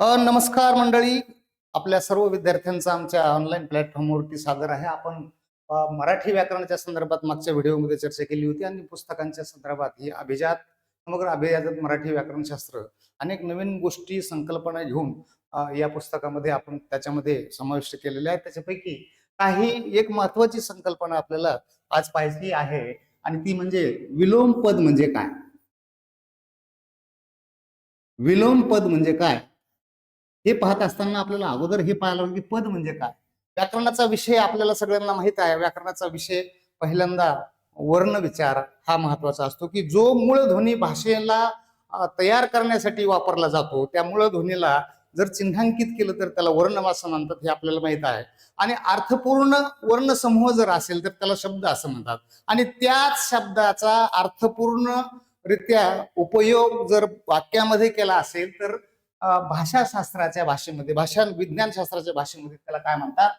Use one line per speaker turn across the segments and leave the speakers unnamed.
नमस्कार मंडळी. आपल्या सर्व विद्यार्थ्यांचं आमच्या ऑनलाईन प्लॅटफॉर्मवरती सादर आहे. आपण मराठी व्याकरणाच्या संदर्भात मागच्या व्हिडिओमध्ये चर्चा केली होती आणि पुस्तकांच्या संदर्भात ही अभिजात समग्र अभिजात मराठी व्याकरणशास्त्र अनेक नवीन गोष्टी संकल्पना घेऊन या पुस्तकामध्ये आपण त्याच्यामध्ये समाविष्ट केलेल्या आहेत. त्याच्यापैकी काही एक महत्वाची संकल्पना आपल्याला आज पाहिजे आहे आणि ती म्हणजे विलोम पद म्हणजे काय? विलोम पद म्हणजे काय? हे पाहत असताना आपल्याला अगोदर हे पाहायला लागेल की पद म्हणजे काय? व्याकरणाचा विषय आपल्याला सगळ्यांना माहीत आहे. व्याकरणाचा विषय पहिल्यांदा वर्ण विचार हा महत्त्वाचा असतो की जो मूळ ध्वनी भाषेला तयार करण्यासाठी वापरला जातो त्या मूळ ध्वनीला जर चिन्हांकित केलं तर त्याला वर्ण असं म्हणतात हे आपल्याला माहीत आहे. आणि अर्थपूर्ण वर्ण समूह जर असेल तर त्याला शब्द असं म्हणतात. आणि त्याच शब्दाचा अर्थपूर्ण रित्या उपयोग जर वाक्यामध्ये केला असेल तर भाषाशास्त्राच्या भाषेमध्ये भाषा विज्ञान शास्त्राच्या भाषेमध्ये त्याला काय म्हणतात?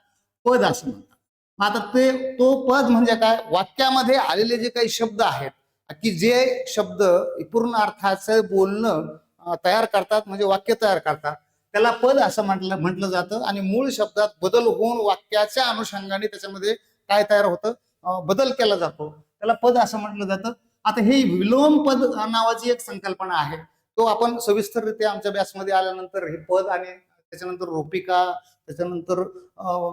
पद असं म्हणतात. मग आता ते तो पद म्हणजे काय? वाक्यामध्ये आलेले जे काही शब्द आहेत की जे शब्द पूर्ण अर्थाचं बोलणं तयार करतात म्हणजे वाक्य तयार करतात त्याला पद असं म्हटलं म्हटलं जातं आणि मूळ शब्दात बदल होऊन वाक्याच्या अनुषंगाने त्याच्यामध्ये काय तयार होतं? बदल केला जातो. त्याला पद असं म्हटलं जातं. आता हे विलोम पद नावाची एक संकल्पना आहे. तो आपण सविस्तररित्या आमच्या बॅचमध्ये आल्यानंतर हे पद आणि त्याच्यानंतर रोपिका त्याच्यानंतर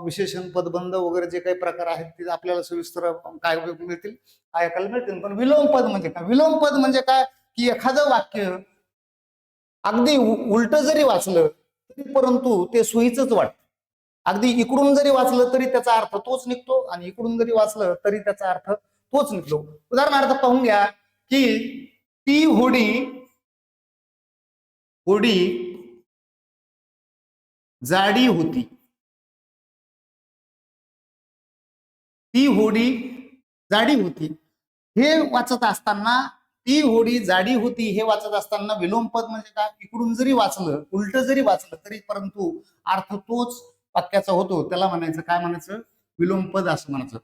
विशेषण पदबंध वगैरे जे काही प्रकार आहेत ते आपल्याला सविस्तर काय मिळतील? ऐकायला मिळतील? पण विलोम पद म्हणजे काय? विलोम पद म्हणजे काय? की एखादं वाक्य अगदी उलट जरी वाचलं तरी परंतु ते सोयीच वाटतं. अगदी इकडून जरी वाचलं तरी त्याचा अर्थ तोच निघतो आणि इकडून जरी वाचलं तरी त्याचा अर्थ तोच निघतो. उदाहरणार्थ पाहून घ्या की ती होडी होडी जाडी होती. ती होडी जाडी होती. हे वाचत असताना ती होडी जाडी होती हे वाचत असताना विलोमपद म्हणजे काय? इकडून जरी वाचलं उलट जरी वाचलं तरी परंतु अर्थ तोच वाक्याचा होतो. त्याला म्हणायचं काय म्हणायचं? विलोमपद असं म्हणायचं.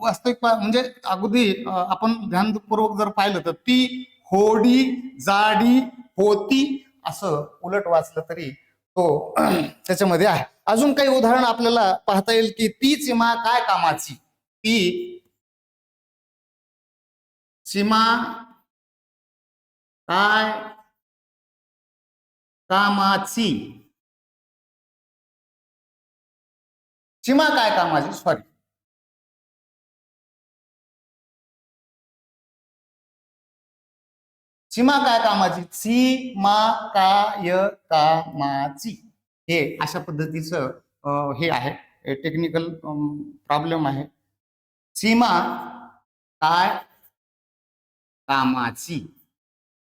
वास्तविक म्हणजे अगदी आपण ध्यानपूर्वक जर पाहिलं तर ती होडी जाडी होती. असं उलट वाचलं तरी तो त्याच्यामध्ये आहे. अजून काही उदाहरण आपल्याला पाहता येईल की ती सीमा काय कामाची? ती सीमा काय कामाची? सीमा काय कामाची? सॉरी सीमा काय कामाची? सीमा काय कामाची हे अशा पद्धतीचं हे आहे. टेक्निकल प्रॉब्लेम आहे. सीमा काय कामाची?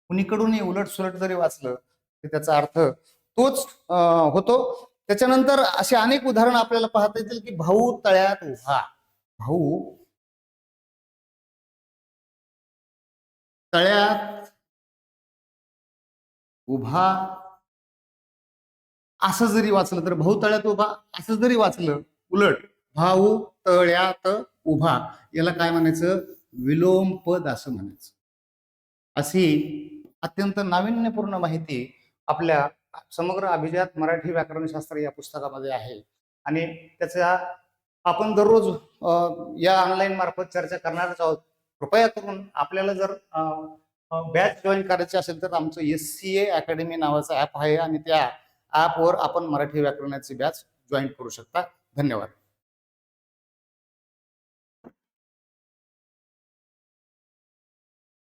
कुणीकडून उलट सुलट जरी वाचलं तर त्याचा अर्थ तोच होतो. त्याच्यानंतर असे अनेक उदाहरण आपल्याला पाहता येतील की भाऊ तळ्यात उभा. भाऊ तळ्यात उभा. असं जरी वाचलं तर भाऊ तळ्यात उभा असं जरी वाचलं उलट. भाऊ तळ्यात उभा. याला काय म्हणायचं? विलोम पद असं म्हणायचं. अशी अत्यंत नाविन्यपूर्ण माहिती आपल्या समग्र अभिजात मराठी व्याकरणशास्त्र या पुस्तकामध्ये आहे. आणि त्याचा आपण दररोज या ऑनलाईन मार्फत चर्चा करणारच आहोत. कृपया करून आपल्याला जर बॅच जॉईन करायची असेल तर आमचं एस सी ए अकॅडमी नावाचं ॲप आहे आणि त्या ॲपवर आपण मराठी व्याकरणाची बॅच जॉईन करू शकता. धन्यवाद.